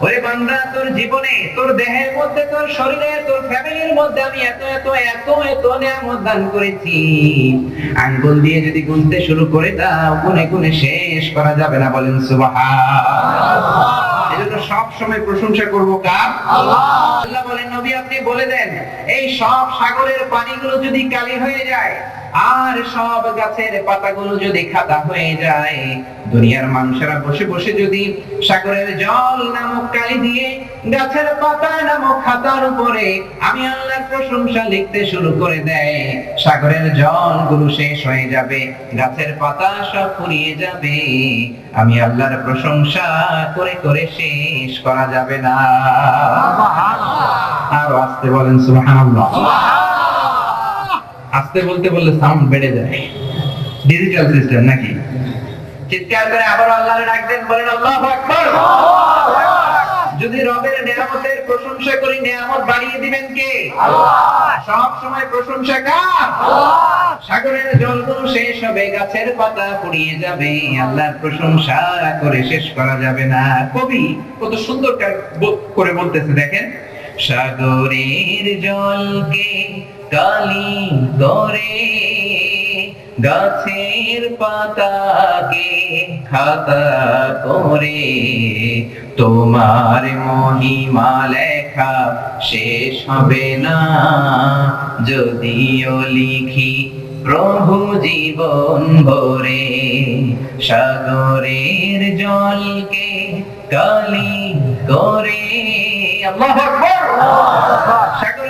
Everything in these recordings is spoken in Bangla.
ওরে বান্দা তোর জীবনে তোর দেহের মধ্যে তোর শরীরে তোর ফ্যামিলির মধ্যে আমি এত এত এত এত নিয়ামত দান করেছি। আঙ্গুল দিয়ে যদি গুনতে শুরু করে দাও গুনে গুনে শেষ করা যাবে না বলেন সুবহান এজন্য সব সময় প্রশংসা করব কার? আল্লাহ। আল্লাহ বলেন নবী আপনি বলে দেন এই সব সাগরের পানিগুলো যদি কালি হয়ে যায় আর সব গাছের পাতাগুলো যদি খাদা হয়ে যায় দুনিয়ার মানুষেরা বসে বসে যদি সাগরের জল নামক কালি দিয়ে গাছের পাতা নামক খাতার উপরে আমি আল্লাহর প্রশংসা লিখতে শুরু করে দেয় সাগরের জলগুলো শেষ হয়ে যাবে গাছের পাতা সব ফুরিয়ে যাবে। আমি আল্লাহর প্রশংসা করে করে শেষ করা যাবে না। আর আসতে বলেন সুবহানাল্লাহ। আসতে বলতে বললে সাউন্ড বেড়ে যায়। ডিজিটাল সিস্টেম নাকি? চিৎকার করে আবার আল্লাহরে ডাক দেন, বলেন, আল্লাহু আকবার! যদি রবের নিয়ামতের প্রশংসা করি, নিয়ামত বাড়িয়ে দিবেন কে? সব সময় প্রশংসা কার? সাগরের জলগুলো শেষ হবে, গাছের পাতা পুড়িয়ে যাবে, আল্লাহর প্রশংসা করে শেষ করা যাবে না। কবি, কত সুন্দর করে বলতেছে, দেখেন, সাগরের জলকে কালি করে গাছের পাতাকে খাতা করে। তোমার মহিমা লেখা শেষ হবে না, যদিও লিখি প্রভু জীবন ভরে। সাগরের জলকে কালি করে। সাগরের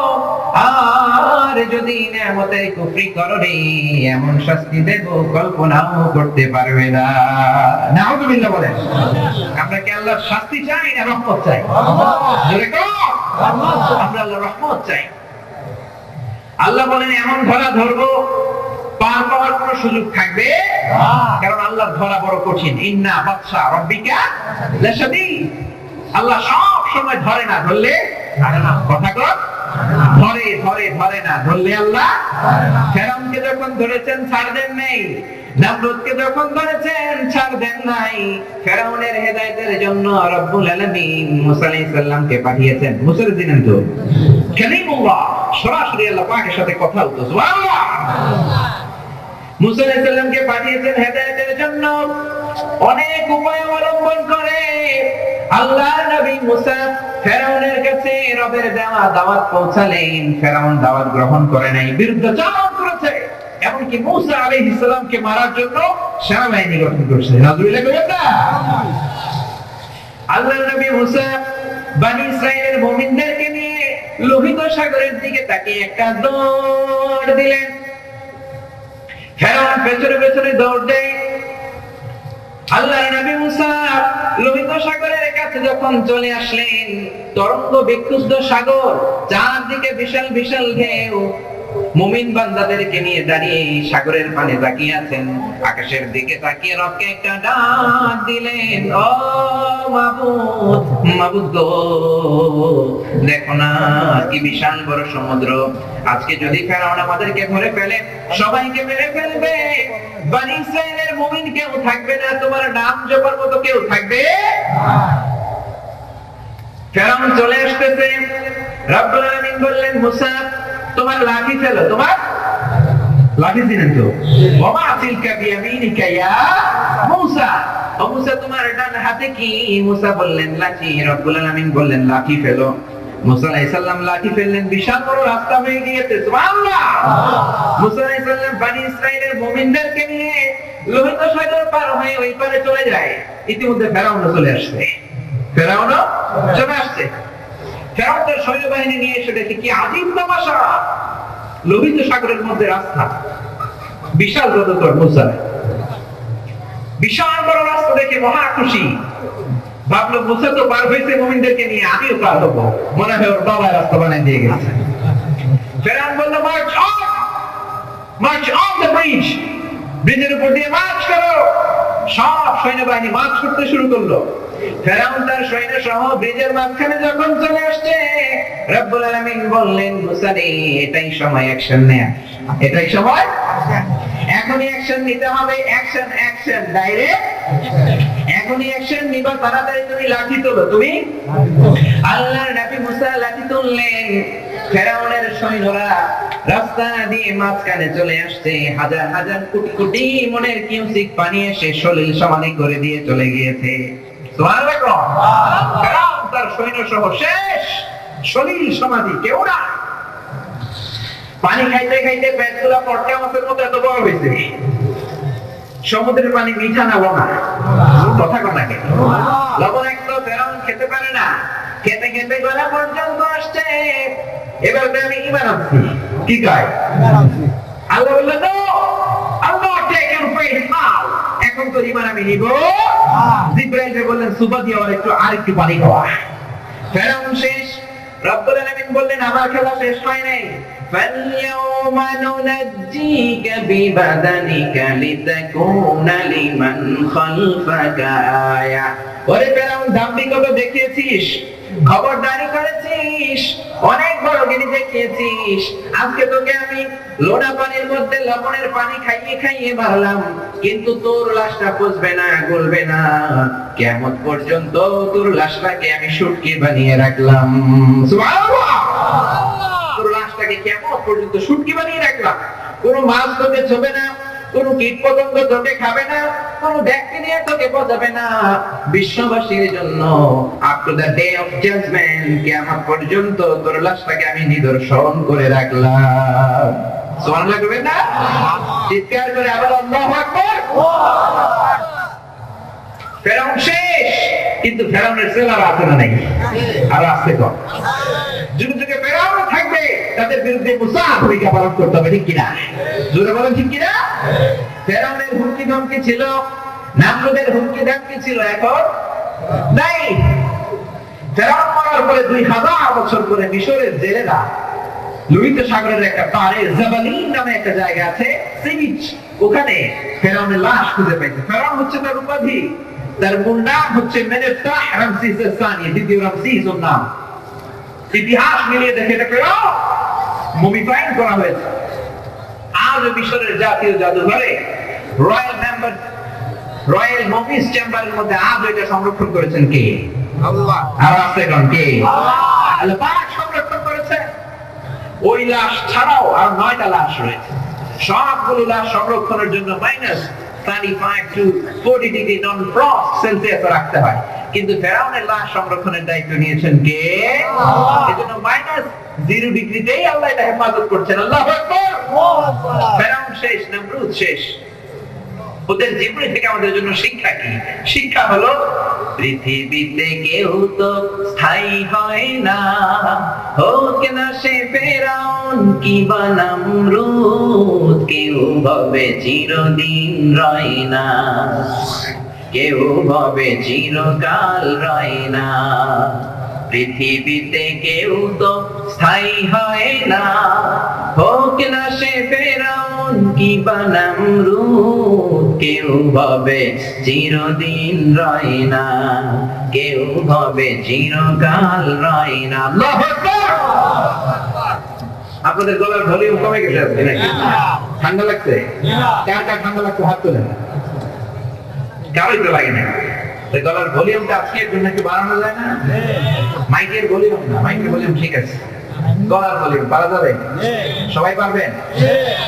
আর যদি নিয়ামতের কুফরি করো রে এমন শাস্তি দেব, কল্পনাও করতে পারবে না। নাউযুবিল্লাহ বলেন, আমরা কি আল্লাহর শাস্তি চাই না রহমত চাই? আমরা আল্লাহর রহমত চাই। আল্লাহ বলেন, এমন ধরা ধরবো, পার পাওয়ার কোনো সুযোগ থাকবে? কারণ আল্লাহর ধরা বড় কঠিন। ইন্না বাদশা রব্বিকা লাশাদীদ। আল্লাহ সব সময় ধরে না ধরলে কথা কর। ধরে ধরে ধরে না, ধরলে আল্লাহ। ফেরাউনকে যখন ধরেছেন, ছাড় নেই। নামরুদকে ছাড় পাঠিয়েছেন হেদায়েতের জন্য। অনেক উপায় অবলম্বন করে। আল্লাহ নবী মুসা ফেরাউনের কাছে রবের দেওয়া দাওয়াত পৌঁছালেন। ফেরাউন দাওয়াত গ্রহণ করে নাই বিরুদ্ধাচরণ করেছে। এমনকি মুসা আলাইহিস সালামকে মারার জন্য সেনাবাহিনী গঠন করছে। নাজুবিল্লাহ কইবেন না? আল্লাহর নবী মুসা বনি ইসরাইলের মুমিনদেরকে নিয়ে লোহিত সাগরের দিকে তাকিয়ে একটা দৌড় দিলেন। ফেরাউন পেছনে পেছনে দৌড় দেয়। আল্লাহর নবী মুসা, লোহিত সাগরের কাছে যখন চলে আসলেন, তরঙ্গ বিক্ষুব্ধ সাগর, চারদিকে বিশাল বিশাল ঢেউ মুমিন বান্দাদেরকে নিয়ে দাঁড়িয়ে সাগরের পানে তাকিয়ে আছেন, আকাশের দিকে তাকিয়ে রবকে একটা ডাক দিলেন, ও মাবুদ মাবুদ গো, দেখো না কি বিশাল বড় সমুদ্র। আজকে যদি ফেরাউন আমাদেরকে ধরে ফেলে, সবাইকে মেরে ফেলবে। বানি ইসরাইলের মুমিন কেউ থাকবে না, তোমার নাম জপার মতো কেউ থাকবে ফেরাউন চলে আসতেছে। রব্বুল আলামিন বললেন, মুসা তোমার লাঠি ফেলো, তোমার লাঠি দিলেন তো। ওমা তিলকা বিয়ামিনিকা ইয়া মুসা। ও মুসা, তোমার ডান হাতে কি? মুসা বললেন, লাঠি। রব্বুল আলামিন বললেন, লাঠি ফেলো। মুসা আলাইহিস সালাম লাঠি ফেললেন, বিশাল বড় রাস্তা হয়ে গিয়েছে, সুবহানাল্লাহ। মুসা আলাইহিস সালাম বনি মুমিনদেরকে নিয়ে লোহিত সাগর পার হয়ে ওই পারে চলে যায়। ইতিমধ্যে ফেরাউন চলে আসছে। ফেরাউন চলে আসছে। ফেরাউন তার সৈন্যবাহিনী নিয়ে এসে দেখে কি আদিম তামাশা? লোহিত সাগরের মধ্যে রাস্তা। বিশাল রদতর মুসা। বিশাল বড় রাস্তা দেখে মহা খুশি। ভাবলো, মুসা তো পার হয়েছে মোমিনদেরকে নিয়ে, আমিও পার হব। মনে হয় ওর বাবা রাস্তা বানিয়ে দিয়ে গেছে। ফেরাউন বলল march on march on the bridge ব্রিজের উপর দিয়ে মার্চ করো! সব সৈন্যবাহিনী মার্চ করতে শুরু করল। এখনই অ্যাকশন নিতে অ্যাকশন অ্যাকশন ডাইরেক্ট এখনই অ্যাকশন নিবা, তাড়াতাড়ি তুমি লাঠি তোলো। তুমি? আল্লাহর নবী মুসা লাঠি তুললেন। ফেরাউনের সৈন্যরা রাস্তা দিয়ে মাঝখানে চলে আসছে। হাজার হাজার কোটি কোটি মনের কিউসিক পানি এসে সলিল সমাধি করে দিয়ে চলে গিয়েছে। তার সৈন্য সহ শেষ সমাধি কেউ না পানি খাইতে খাইতে পটকা মাছের মতো এত বড় হয়েছে সমুদ্রের পানি মিঠা না লবণ কথা লবণ একটু ফেরাউন খেতে পারে না। খেতে খেতে গলা পর্যন্ত আসছে এবার তো আমি ইমান আনছি কি কয় আল্লাহ বললো তো আল্লাহ টেকেন ফেইথ নাও এখন তো ইমান আমি নিব জিব্রাইল যে বললেন সুবা দিয়ে আর একটু আর একটু পানি খাওয়া ফেরাউন শেষ রব্বুল আলামিন বললেন আমার খেলা শেষ হয় নাই فاليوم ننجيك ببدنك لتكون لمن خلفك آية ওরে ফেরাউন দাম্ভিকতা দেখিয়েছিস? খবরদারি করেছিস? অনেক বড় গিরি দেখিয়েছিস। আজকে তোকে আমি লোনা পানির মধ্যে লবণের পানি খাইয়ে খাইয়ে মারলাম, কিন্তু তোর লাশটা বুঝবে না, গলবে না। কেমন পর্যন্ত তোর লাশটাকে আমি সুটকি বানিয়ে রাখলাম। তোর লাশটাকে কেমন পর্যন্ত সুটকি বানিয়ে রাখলাম। কোন মাছ তোকে ছবে না কোন কীট পতঙ্গ তোকে খাবে না, কোন ব্যাকটেরিয়া তোকে পচাবে না। বিশ্ববাসীর জন্য up the day of judgement কিয়ামত পর্যন্ত তোর লাশটাকে আমি নিদর্শন করে রাখলাম। সুবহানাল্লাহ লাগবে না? চিৎকার করে আবার আল্লাহু আকবার। ফেরাউন শেষ। কিন্তু ফেরাউনের সেলার আছে না নাই আর আসতে কম যুগে যুগে ফেরাউন থাকবে তাদের বিরুদ্ধে মুসা ভূমিকা পালন করতে হবে ঠিক কিনা? জোরে বলেন ঠিক কিনা? ফেরাউনের হুমকি ধমকি ছিল নামরুদের হুমকি ধমকি ছিল এখন নাই। ফেরাউন মরার পরে দুই হাজার বছর পরে মিশরের জেলেরা লোহিত সাগরের একটা পারে জাবালিন নামে একটা জায়গা আছে সি বিচ। ওখানে ফেরাউনের লাশ খুঁজে পাইছে। ফেরাউন হচ্ছে তার উপাধি। তার মূল নাম হচ্ছে মেনেফতাহ রামসিস সানি দ্বিতীয় রামসিস ওর নাম ইতিহাস মিলিয়ে দেখে এটা ফেরাউন মুমিফাইং করা হয়েছে। আজ মিশরের জাতীয় জাদুঘরে রয়্যাল মেম্বার রয়্যাল মফিস চেম্বারের মধ্যে আজ এটা সংরক্ষণ করেছেন কে? আল্লাহ। আর আছে কোন কে? আল্লাহ। পাক সংরক্ষণ করেছে। ওই লাশ ছাড়াও আর নয়টা লাশ রয়েছে। সবগুলো লাশ সংরক্ষণের জন্য minus 35 to 40 degree non frost Celsius রাখতে হয়। কিন্তু ফেরাউনের লাশ সংরক্ষণের দায়িত্ব নিয়েছেন কে? এজন্য মাইনাস জিরো ডিগ্রিতেই আল্লাহ এটা হেফাজত করছেন। আল্লাহ ফেরাউন শেষ নমরুদ শেষ? ওদের জীবনী থেকে আমাদের জন্য শিক্ষা কি? শিক্ষা হলো পৃথিবীতে কেউ তো স্থায়ী হয় না। হোক না সে ফেরাউন, কি বানামরুদ কেউ ভাবে চিরদিন রয় না। কেউ ভাবে চিরকাল রয় না। পৃথিবীতে কেউ তো স্থায়ী হয় না। হোক না সে ফেরাউন কি বানামরুদ কেউ ভাবে চিরদিন রয় না। কেউ ভাবে চিরকাল রয় না। আপনাদের গলার ভলিউম কমে গেছে আজকে নাকি? ঠান্ডা লাগছে? কার কার ঠান্ডা লাগছে? হাত তোলেন। কারোই তো লাগে না। ওই গলার ভলিউমটা আজকের জন্য একটু বাড়ানো যায় না? মাইকের ভলিউম না, মাইকের ভলিউম ঠিক আছে। গলার ভলিউম পারা যাবে? সবাই পারবেন?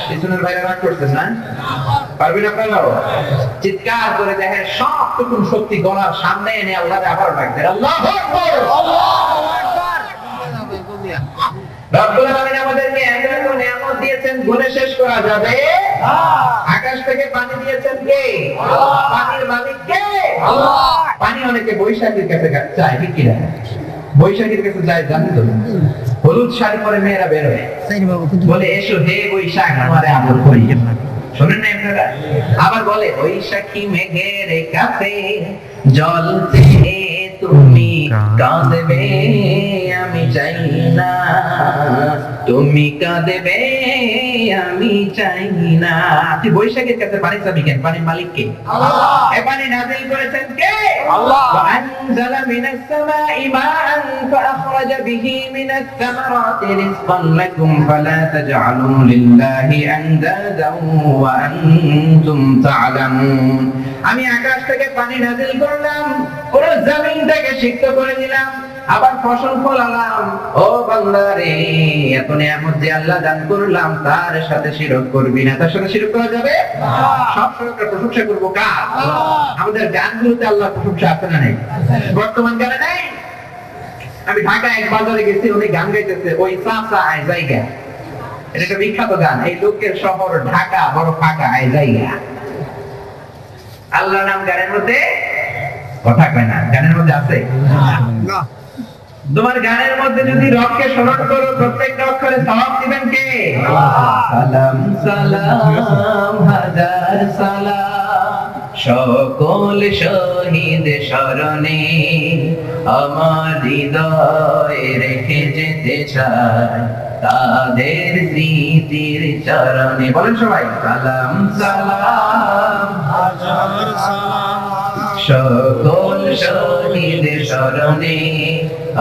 পিছনের বাইরে রাগ করছেন না? পারবেন আপনারাও? চিৎকার করে দেখেন সবটুকুন সত্যি গলার সামনে এনে আল্লাহ আবার ডাকবেন আল্লাহ শেষ করা যাবে? আকাশ থেকে পানি দিয়েছেন কে? পানির মালিক কে? পানি অনেকে বৈশাখীর কাছে চায় ঠিক কিনা? বৈশাখীর কাছে যায় জানি তো? হলুদ শাড়ি পরে মেয়েরা বেরোয় বলে এসো হে বৈশাখ আমারে আদর করি। শোনেন না আপনারা? আবার বলে বৈশাখী মেঘের কাছে জল তুমি কাঁদবে। আমি চাই না তুমি কাঁদবে আমি চাই না তুই বৈশাখের কাছে পানি চাবি কেন পানির মালিক কে এ পানি নাজিল করেছেন কে আল্লাহ। وأنزل من السماء ماء فأخرج به من الثمرات رزقا لكم فلا تجعلوا لله أندادا وأنتم تعلمون আমি আকাশ থেকে পানি নাজিল করলাম পুরো জমিন থেকে সিক্ত করে দিলাম আবার ফসল ফলালাম। ও বান্দারে এত নিয়ামত যে আল্লাহ দান করলাম তার সাথে শিরক করবি না তার সাথে শিরক করা যাবে? সব সময় প্রশংসা করব কার? আমাদের গানগুলোতে আল্লাহ প্রশংসা আছে না নেই? বর্তমান গানে নাই? আমি ঢাকা এক বাজারে গেছি উনি গান গাইতেছে ওই সাসা আয় জায়গা। এটা একটা বিখ্যাত গান এই লোকের শহর ঢাকা বড় ফাঁকা আয় জায়গা। আল্লাহ নাম গানের মধ্যে কথা কয় না গানের মধ্যে আছে? না। তোমার গানের মধ্যে যদি রবকে স্মরণ করো প্রত্যেকটা অক্ষরে সওয়াব দিবেন কে? সালাম। সালাম হাজার সালাম। সকল শহীদ স্মরণে আমার হৃদয় রেখে যেতে চাই। তাদের স্মৃতির চরণে। বলেন সবাই সালাম সালাম। হাজার সালাম। সকল শহীদ স্মরণে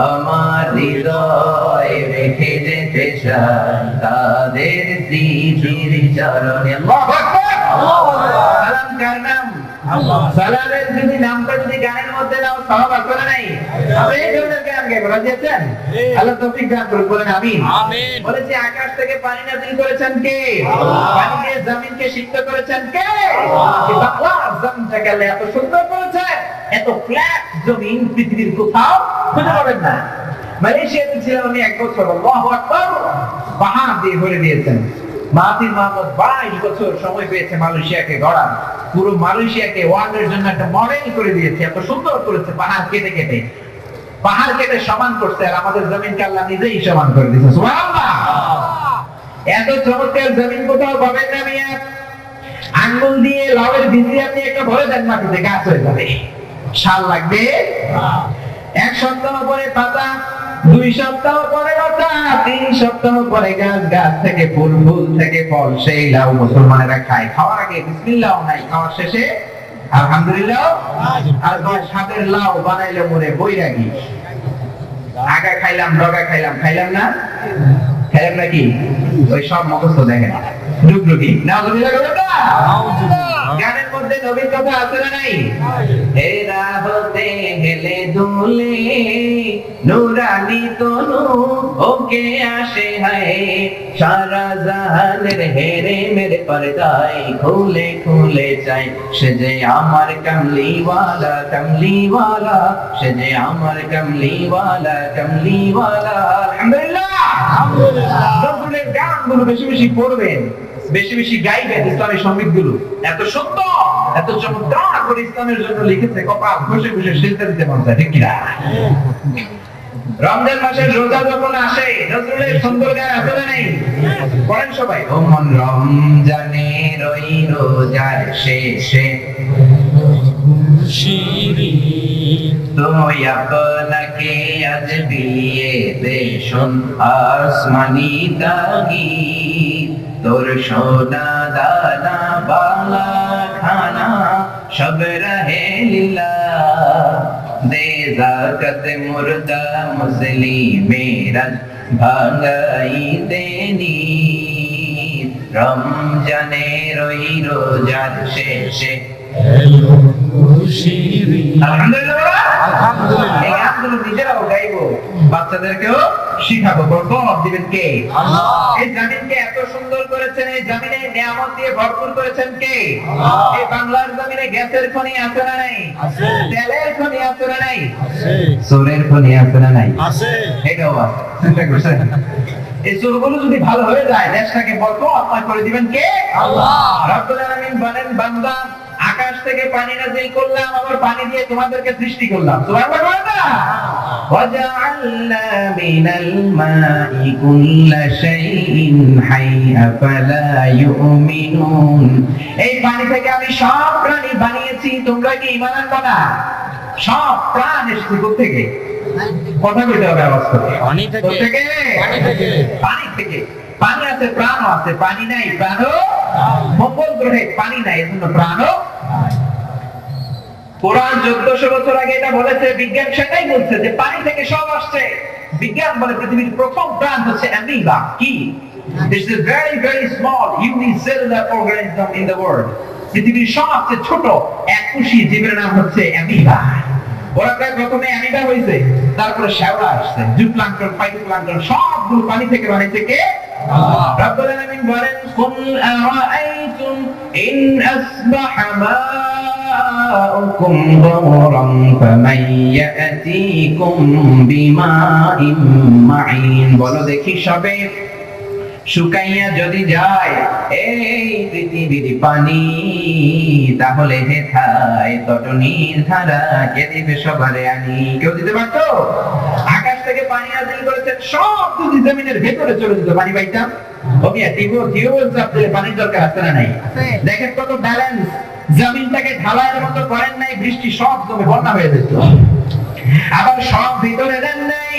আমার হৃদয় রেখে যেতে চাই। তাদের স্মৃতির চরণে। আল্লাহু আকবার! সালাম কার নাম? সালামের যদি নামটা যদি গানের মধ্যে দাও সব আছে নাই। আপনি এই ধরনের গান গাইবেন রাজি আল্লাহ তৌফিক দান করুন বলেন আমিন। আমিন। বলেছি আকাশ থেকে পানি নাযিল করেছেন কে? পানি দিয়ে জমিনকে সিক্ত করেছেন কে? আল্লাহ। জমিনটাকে এত সুন্দর করেছেন এত ফ্ল্যাট জমিন পৃথিবীর কোথাও খুঁজে পাবেন না। মালয়েশিয়াতে ছিলাম আমি এক বছর, আল্লাহু পাহাড় দিয়ে ভরে দিয়েছেন। মাহাতির মোহাম্মদ বাইশ বছর সময় পেয়েছে মালয়েশিয়াকে পুরো মালয়েশিয়াকে ওয়ার্ল্ডের জন্য একটা মডেল করে দিয়েছে, এত সুন্দর করেছে পাহাড় কেটে কেটে। পাহাড় কেটে সমান করছে আর আমাদের জমিনকে আল্লাহ নিজেই সমান করে এত চমৎকার জমিন কোথাও পাবেন না মিয়া। আঙ্গুল দিয়ে লাউয়ের দিয়ে আপনি একটা ভরে দেন মাটিতে, গাছ হয়ে যাবে। সার লাগবে? এক সপ্তাহ পরে পাতা দুই সপ্তাহ পরে লতা তিন সপ্তাহ পরে গাছ গাছ থেকে ফুল ফুল থেকে ফল সেই লাউ মুসলমানেরা খায়। খাওয়ার আগে বিসমিল্লাহ নাই খাওয়ার শেষে আলহামদুলিল্লাহ আর কয় সাপের লাউ বানাইলে মরে বৈরাগী। আগা খাইলাম ডগা খাইলাম খাইলাম না? খাইলাম নাকি? ওই সব মুখস্থ দেখেন। ডুগডুগি। না গানের মধ্যে নবীর কথা আছে না নাই। হেরা হতে গেলে দুলে নুরানি তনু ওকে আসে হায়। সারা জাহানের হেরে মেরে পর্দায় খুলে খুলে চাই। সে যে আমার কমলিওয়ালা কমলিওয়ালা সে যে আমার কমলিওয়ালা কমলিওয়ালা। আলহামদুলিল্লাহ! নজরুলের গানগুলো বেশি বেশি পড়বেন। বেশি বেশি গাইবেন ইসলামের সংগীতগুলো এত সুন্দর এত চমৎকার করে ইসলামের জন্য লিখেছে, কপাল ঘষে ঘষে শিলতে দিতে মন চায়, ঠিক কিনা? রমজান মাসের রোজা যখন আসে নজরুলের সুন্দর নেই। সবাই ও মন ওই রোজার শেষে। তুমি আপনাকে আজ বিয়ে দেশন আসমানি দাগি। তোর সোনা দানা বালা খানা সব রহে লীলা। দে জাকত মুর্দা মুসলিমেরা ভাঙাই দেনি। রমজানের ওই রোজার শেষে আলহামদুলিল্লাহ বাবা। আলহামদুলিল্লাহ। নিজেরাও গাইবো বাচ্চাদেরকেও শিখাবো। বরকত দিবেন কে? এই জমিনকে এত সুন্দর করেছেন এই জমিনে নিয়ামত দিয়ে ভরপুর করেছেন কে? এই বাংলার জমিনে গ্যাসের খনি আছে না নাই? তেলের খনি আছে না নাই? সোনের খনি আছে না নাই? এটাও আছে। চিন্তা করছেন? এই চোরগুলো যদি ভালো হয়ে যায় দেশটাকে বরকত আপনার করে দিবেন কে? আল্লাহ। রব্বুল আলামিন বলেন বান্দা আকাশ থেকে পানি নাজিল করলাম আমার পানি দিয়ে তোমাদেরকে সৃষ্টি করলাম। এই পানি থেকে আমি সব প্রাণী বানিয়েছি তোমরা কি না? সব প্রাণ থেকে? কথা হবে পানি থেকে। পানি আছে আছে পানি নাই প্রাণ মঙ্গল গ্রহে পানি নাই এজন্য প্রাণ কোরআন চোদ্দশো বছর আগে এটা বলেছে, বিজ্ঞান সেটাই বলছে যে পানি থেকে সব আসছে। বিজ্ঞান বলে পৃথিবীর প্রথম প্রাণ হচ্ছে অ্যামিবা। কি? Very very small, unicellular organism in the world. পৃথিবীর সবচেয়ে ছোট এককোষী জীবের নাম হচ্ছে অ্যামিবা। ওরা প্রায় প্রথমে অ্যামিবা হয়েছে, তারপরে শ্যাওলা আসছে। জুপ্লাঙ্কটন ফাইটোপ্লাঙ্কটন সবগুলো পানি থেকে বানাইছে কে? বলেন ইন আসবাহা মাউকুম গওরান ফামান ইয়াতিকুম বিমাইন মাইন বলো দেখি সবে শুকাইয়া যদি যায় এই পৃথিবীর পানি তাহলে হেথায় তটনির ধারা কে দিবে সবারে আনি? কেউ দিতে পারতো? আকাশ থেকে পানি নাজিল করেছেন সব যদি জমিনের ভেতরে চলে যেত পানি পাইতাম। ওকে টিউবওয়েল টিউবওয়েল দিলে পানির দরকার আছে না নাই? দেখেন কত ব্যালেন্স জমিনটাকে ঢালাইয়ের মতো করেন নাই বৃষ্টি সব জমে বন্যা হয়ে যেত। আবার সব ভিতরে দেন নাই।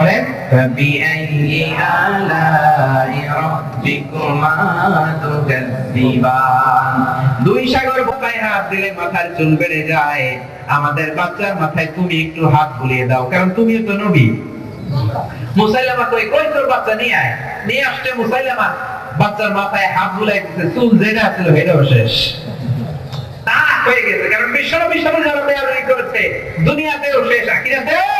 তারপরে দুই সাগর বোকায় হাত দিলে মাথার চুল বেড়ে যায়। আমাদের বাচ্চার মাথায় তুমি একটু হাত বুলিয়ে দাও, কারণ তুমি তো নবী। মুসাইলামা কই কই তোর বাচ্চা, নিয়ে আয়। নিয়ে আসতে মুসাইলামা। বাচ্চার মাথায় হাত বুলাই দিতে চুল যেটা ছিল হেডেও শেষ। তা হয়ে গেছে, কারণ বিশ্ব বিশ্ব যারা তৈরি করেছে, দুনিয়াতেও শেষ আকিরাতেও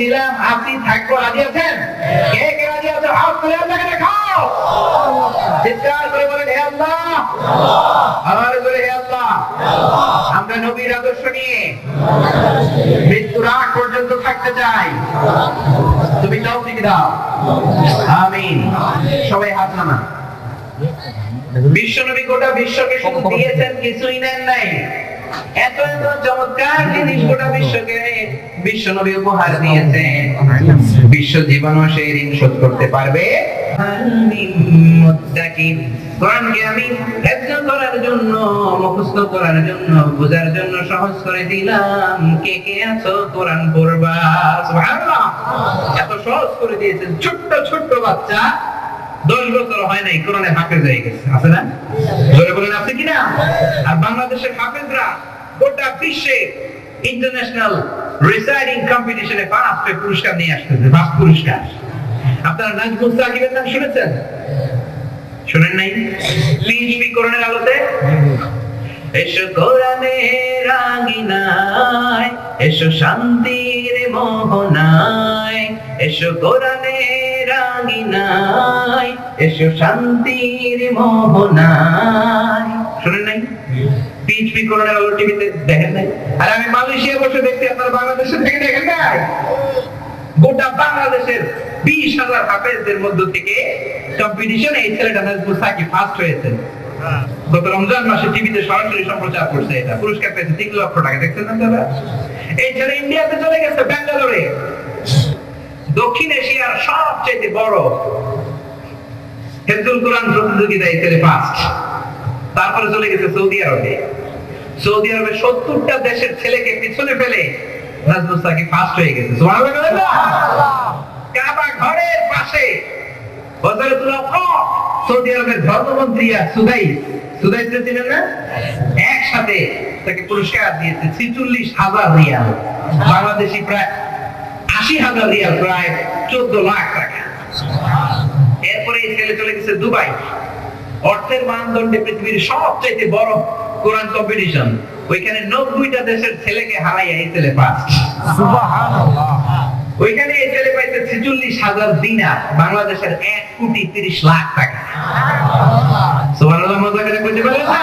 নিয়েছিলাম আপনি থাকব রাজি আছেন? কে কে রাজি হাত তুলে আল্লাহকে দেখাও! চিৎকার করে বলেন, হে আল্লাহ! আমার হে আল্লাহ! আমরা নবীর আদর্শ নিয়ে মৃত্যুর আগ পর্যন্ত থাকতে চাই। তুমি তৌফিক দাও। আমিন। সবাই হাত নামা বিশ্বনবী গোটা বিশ্বকে শুধু দিয়েছেন, কিছুই নেন নাই। এত এত চমৎকার জিনিস গোটা বিশ্বকে বিশ্বনবী উপহার দিয়েছেন। বিশ্ব জীবনও সেই ঋণ শোধ করতে পারবে। কোরআনকে আমি হেফজ করার জন্য মুখস্থ করার জন্য বোঝার জন্য সহজ করে দিলাম। কে কে আছো? কোরআন পড়বা। সুবহানাল্লাহ। এত সহজ করে দিয়েছেন। ছোট্ট ছোট্ট বাচ্চা। দশ বছর হয় নাই, কোরআনে হাফেজ হয়ে গেছে, আছে না? জোরে বলেন, আছে কিনা? আর বাংলাদেশের হাফেজরা গোটা বিশ্বে ইন্টারন্যাশনাল রিসাইডিং কম্পিটিশনে ফার্স্ট পুরস্কার নিয়ে আসতেছে ফার্স্ট পুরস্কার। আপনারা নাজমুল সাকিবের নাম শুনেছেন? শুনেন নাই? পিএইচপি কোরআনের আলোতে। এসো কোরআনের রাঙিনায়, এসো শান্তির মোহনায়, এসো কোরআনের রাঙিনায় এসো শান্তির মোহনায়। শুনেন নাই? পিএইচপি কোরআনের আলো টিভিতে দেখেন নাই? আর আমি মালয়েশিয়া বসে দেখছি, আপনারা বাংলাদেশে থেকে দেখেন নাই? গোটা বাংলাদেশের বিশ হাজার হাফেজদের মধ্য থেকে কম্পিটিশন এই ছেলেটা নাজমুল সাকিব ফার্স্ট হয়েছে গত রমজান মাসে টিভিতে সরাসরি সম্প্রচার করছে এটা। পুরস্কার পেয়েছে তিন লক্ষ টাকা, দেখছেন না এই ছেলে ইন্ডিয়াতে চলে গেছে, ব্যাঙ্গালোরে। দক্ষিণ এশিয়ার সবচেয়ে বড় হেফজুল কোরআন প্রতিযোগিতায় ছেলে ফার্স্ট তারপরে চলে গেছে সৌদি আরবে। সৌদি আরবে সত্তরটা দেশের ছেলেকে পিছনে ফেলে ফার্স্ট হয়ে গেছে? কাবা ঘরের পাশে সৌদি আরবের ধর্মমন্ত্রী আর সুদাইস। ছিলেন না? একসাথে তাকে পুরস্কার দিয়েছে ছিচল্লিশ হাজার রিয়াল। বাংলাদেশি প্রায় আশি হাজার রিয়াল প্রায় চোদ্দ লাখ টাকা। এরপরে এই ছেলে চলে গেছে দুবাই। অর্থের মানদণ্ডে পৃথিবীর সবচেয়ে বড় কোরআন কম্পিটিশন। ওইখানে নব্বইটা দেশের ছেলেকে হারাইয়া এই ছেলে সুবহানাল্লাহ। ওইখানে এই ছেলে পাইছে ছেচল্লিশ হাজার দিনার। বাংলাদেশের এক কোটি তিরিশ লাখ টাকা। সুবহানাল্লাহ। মজা করে কইতে পারলেন না?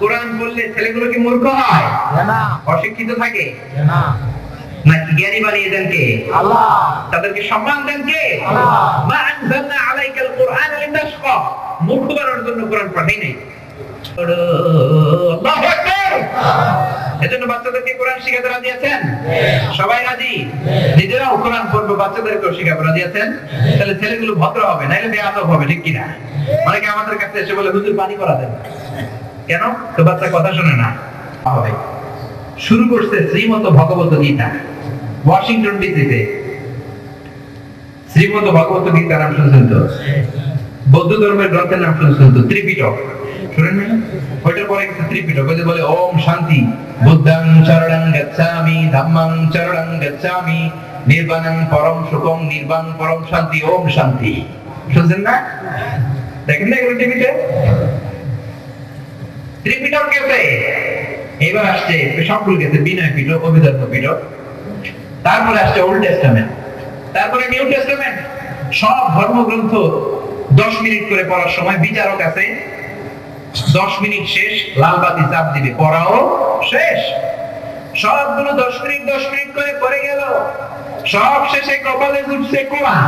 কোরআন বললে ছেলেগুলো কি মূর্খ হয়? অশিক্ষিত থাকে? না। নাকি জ্ঞানী বানিয়ে দেন কে? আল্লাহ। তাদেরকে সম্মান দেন কে? আল্লাহ। মা আনজালনা আলাইকাল কুরআন লিতাশকা। মূর্খ বানানোর জন্য কোরআন পাঠাই নাই? আল্লাহু আকবার। এজন্য বাচ্চাদেরকে কোরআন শিখাতে রাজি আছেন? সবাই রাজি? নিজেরাও কোরআন পড়বে বাচ্চাদেরকেও শিখাবে রাজি আছেন? তাহলে ছেলেগুলো ভদ্র হবে নাইলে বেয়াদব হবে ঠিক কিনা? অনেকে আমাদের কাছে এসে বলে হুজুর পানি করা দেন। কেন? তো বাচ্চা কথা শুনে না। হবে শুরু করছে শ্রীমন্ত ভগবত গীতা ওয়াশিংটন ডিসিতে শ্রীমন্ত ভগবত গীতা নাম শুনছেন তো? বৌদ্ধ ধর্মের গ্রন্থের নাম শুনছেন তো? ত্রিপিটক। শুনেন না? ওইটার পরে ত্রিপিটক। ওই বলে, ওম শান্তি, বুদ্ধং চরণং গচ্ছামি চরণং গচ্ছামি, নির্বাণং পরম সুখং, নির্বাণ পরম শান্তি, ওম শান্তি। শুনছেন না? দেখেন না এগুলো ত্রিপিটক? গেছে এবার আসছে সবগুলো গেছে বিনয় পিটক অভিধর্ম পিটক তারপরে আসছে ওল্ড টেস্টামেন্ট তারপরে নিউ টেস্টামেন্ট সব ধর্মগ্রন্থ দশ মিনিট করে পড়ার সময় বিচারক আছে। দশ মিনিট শেষ, লাল বাতি চাপ দিবে, পড়াও শেষ। সবগুলো দশ মিনিট দশ মিনিট করে পড়ে গেল। সব শেষে কপালে উঠছে কোরআন।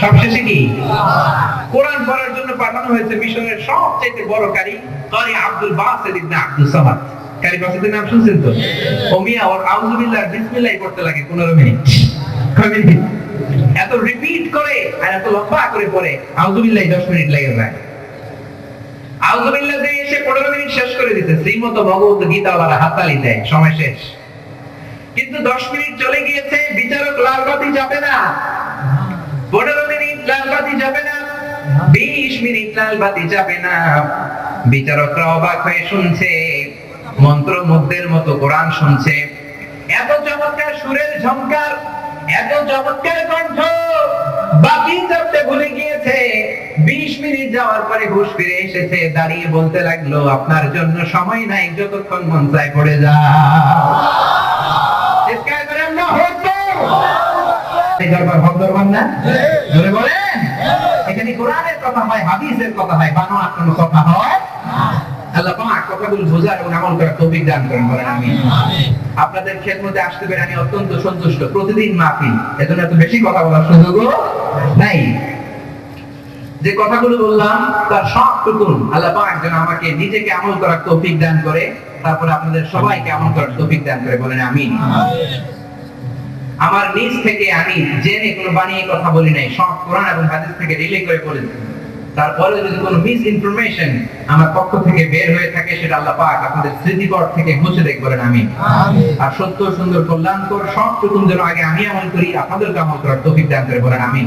সব শেষে কি? কোরআন পড়ার জন্য পাঠানো হয়েছে মিশরের সবচেয়ে বড় কারি কারি আব্দুল বাসির ইবনে আব্দুল সামাদ। কারি বাসিদের নাম শুনছেন তো? ওমিয়া ওর আউযুবিল্লাহ, বিসমিল্লাহ পড়তে লাগে 15 মিনিট। কয় এত রিপিট করে আর এত লম্বা করে পড়ে, আউযুবিল্লাহ 10 মিনিট লেগে যায় আউযুবিল্লাহ দিয়ে এসে 15 মিনিট শেষ করে দিতে শ্রীমত ভগবত গীতাওয়ালারা হাতালি দেয়, সময় শেষ। কিন্তু 10 মিনিট চলে গিয়েছে, বিচারক লাল বাতি যাবে না। পনেরো মিনিট লাল বাতি যাবে না, বিশ মিনিট লাল বাতি যাবে না। বিচারকরা অবাক হয়ে শুনছে মন্ত্র মুগ্ধের মতো কোরআন শুনছে। এত চমৎকার সুরের ঝংকার, এত চমৎকার কণ্ঠ বাকি চাপতে ভুলে গিয়েছে। বিশ মিনিট যাওয়ার পরে হুশ ফিরে এসেছে, দাঁড়িয়ে বলতে লাগল, আপনার জন্য সময় নাই, যতক্ষণ মন চায় পড়ে যাও। এই দরবার হক দরবার না? জোরে বলেন। এখানে কোরআনের কথা হয় হাদিসের কথা হয় বানোয়া কোনো কথা হয়? আল্লাহ পাক কথাগুলো বোঝার এবং আমল করার তৌফিক দান করেন বলেন আমি আপনাদের খেদমতে আসতে পেরে আমি অত্যন্ত সন্তুষ্ট। প্রতিদিন এজন্য এত বেশি কথা বলার সুযোগও নাই। যে কথাগুলো বললাম তার সব টুকুন আল্লাহ পাক যেন আমাকে নিজেকে আমল করার তৌফিক দান করে তারপরে আপনাদের সবাইকে আমল করার তৌফিক দান করে বলেন আমিন। আমার নিজ থেকে আমি জেনে কোনো বানিয়ে কথা বলি নাই। সব কোরআন এবং হাদিস থেকে রিলে করে বলেছি তারপরে যদি কোনো মিস ইনফরমেশন আমার পক্ষ থেকে বের হয়ে থাকে সেটা আল্লাহ পাক আপনাদের স্মৃতিপট থেকে মুছে দেখ বলেন আমি আর সত্য সুন্দর কল্যাণকর সব টুকুন যেন আগে আমি আমল করি আপনাদেরকে আমল করার তৌফিক দান করে বলেন আমি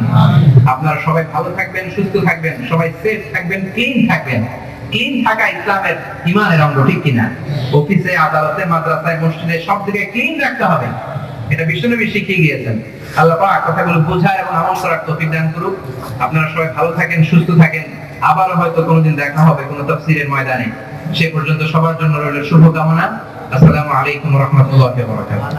আপনারা সবাই ভালো থাকবেন সুস্থ থাকবেন সবাই সেফ থাকবেন ক্লিন থাকবেন। ক্লিন থাকা ইসলামের ইমানের অঙ্গ ঠিক কিনা? অফিসে আদালতে মাদ্রাসায় মসজিদে সব দিকে ক্লিন রাখতে হবে। এটা বিশ্বনবী শিখিয়ে গিয়েছেন। আল্লাহ কথাগুলো বোঝা এবং আমল করার তৌফিক দান করুক। আপনারা সবাই ভালো থাকেন, সুস্থ থাকেন। আবারও হয়তো কোনোদিন দেখা হবে, কোনো তাফসীরের ময়দানে। সে পর্যন্ত সবার জন্য রইল শুভকামনা। আসসালামু আলাইকুম রহমতুল্লাহ